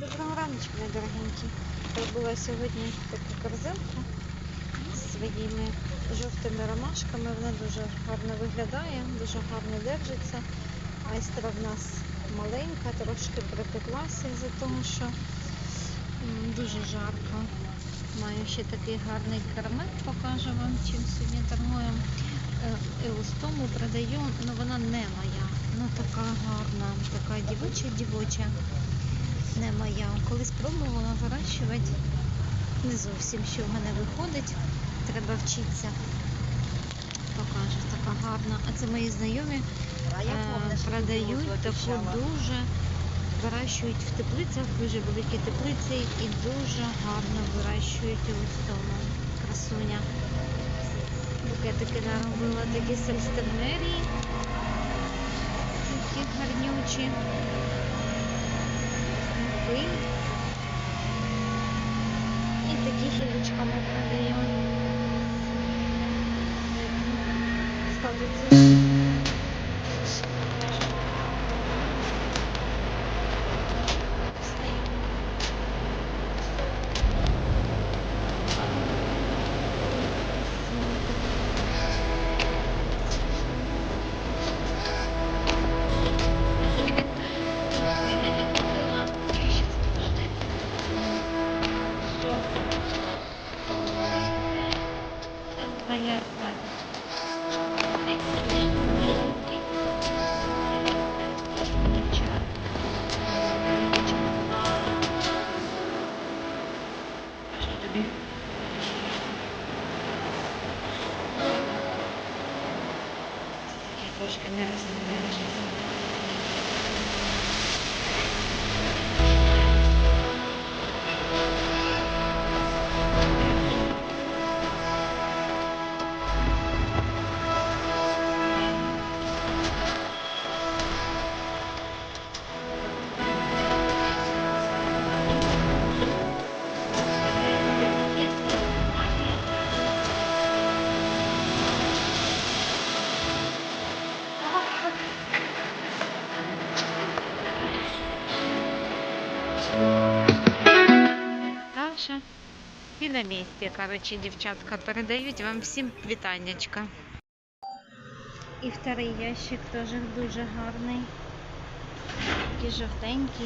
Доброго раночку, мої дорогенькі. Була сьогодні така корзинка з своїми жовтими ромашками. Вона дуже гарно виглядає, дуже гарно держиться. Айстра в нас маленька, трошки припеклася із-за того, що дуже жарко. Маю ще такий гарний кармет, покажу вам, чим сьогодні торгуємо. Е, Еустому продаю, але вона не моя. Ну така гарна, така дівоча дівоча не моя. Колись пробувала вирощувати. Не зовсім що в мене виходить. Треба вчитися. Покажу, така гарна. А це мої знайомі е, продають таку дуже вирощують в теплицях, дуже великі теплиці і дуже гарно вирощують ось тому. Красуня. Букетики наробила такі сельстернерії. Такі гарнючі. Муки. І такі гілочками продаю. Ставиться. reiškia ne asmeninė žaizda Даша. І на місці, коротше, дівчатка, передають вам всім вітаннячка. І вторий ящик теж дуже гарний. Такі жовтенькі.